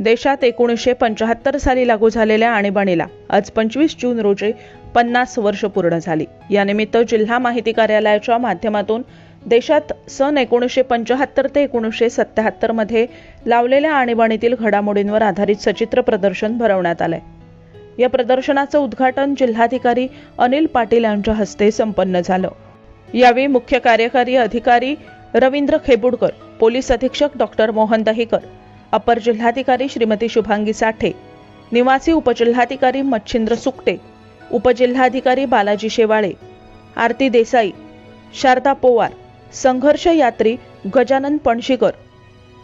देशात एकोणीसशे पंचाहत्तर साली लागू झालेल्या आणीबाणीला आज पंचवीस जून रोजी पन्नास वर्ष पूर्ण झाली. यानिमित्त जिल्हा माहिती कार्यालयाच्या माध्यमातून देशात सन एकोणीसशे पंचाहत्तर ते एकोणीसशे सत्याहत्तरमध्ये लावलेल्या आणीबाणीतील घडामोडींवर आधारित सचित्र प्रदर्शन भरवण्यात आलंय. या प्रदर्शनाचं उद्घाटन जिल्हाधिकारी अनिल पाटील यांच्या हस्ते संपन्न झालं. यावेळी मुख्य कार्यकारी अधिकारी रवींद्र खेबुडकर पोलीस अधीक्षक डॉक्टर मोहन दहिकर अपर जिल्हाधिकारी श्रीमती शुभांगी साठे निवासी उपजिल्हाधिकारी मच्छिंद्र सुकटे उपजिल्हाधिकारी बालाजी शेवाळे आरती देसाई शारदा पोवार संघर्ष यात्री गजानन पणशीकर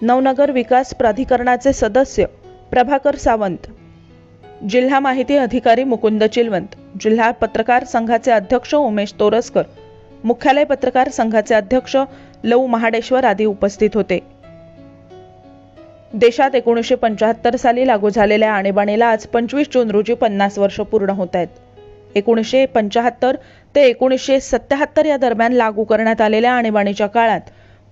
नवनगर विकास प्राधिकरणाचे सदस्य प्रभाकर सावंत जिल्हा माहिती अधिकारी मुकुंद चिलवंत जिल्हा पत्रकार संघाचे अध्यक्ष उमेश तोरसकर मुख्यालय पत्रकार संघाचे अध्यक्ष लऊ महाडेश्वर आदी उपस्थित होते. देशात एकोणीसशे पंच्याहत्तर साली लागू झालेल्या आणीबाणीला आज पंचवीस जून रोजी पन्नास वर्ष पूर्ण होत आहेत. एकोणीसशे पंच्याहत्तर ते एकोणीसशे सत्याहत्तर या दरम्यान लागू करण्यात आलेल्या आणीबाणीच्या काळात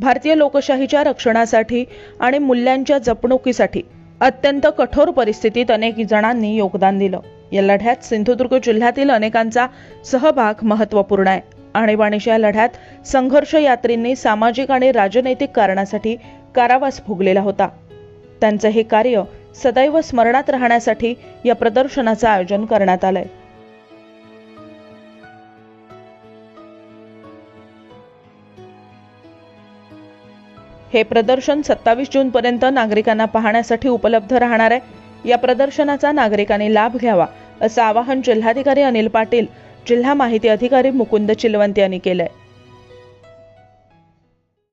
भारतीय लोकशाहीच्या रक्षणासाठी आणि मूल्यांच्या जपणुकीसाठी अत्यंत कठोर परिस्थितीत अनेक जणांनी योगदान दिलं. या लढ्यात सिंधुदुर्ग जिल्ह्यातील अनेकांचा सहभाग महत्त्वपूर्ण आहे. आणीबाणीच्या लढ्यात संघर्ष यात्रींनी सामाजिक आणि राजनैतिक कारणासाठी कारावास भोगलेला होता. त्यांचं हे कार्य सदैव स्मरणात राहण्यासाठी या प्रदर्शनाचं आयोजन करण्यात आलंय. हे प्रदर्शन सत्तावीस जून पर्यंत नागरिकांना पाहण्यासाठी उपलब्ध राहणार आहे. या प्रदर्शनाचा नागरिकांनी लाभ घ्यावा असं आवाहन जिल्हाधिकारी अनिल पाटील जिल्हा माहिती अधिकारी मुकुंद चिलवंत यांनी केलंय.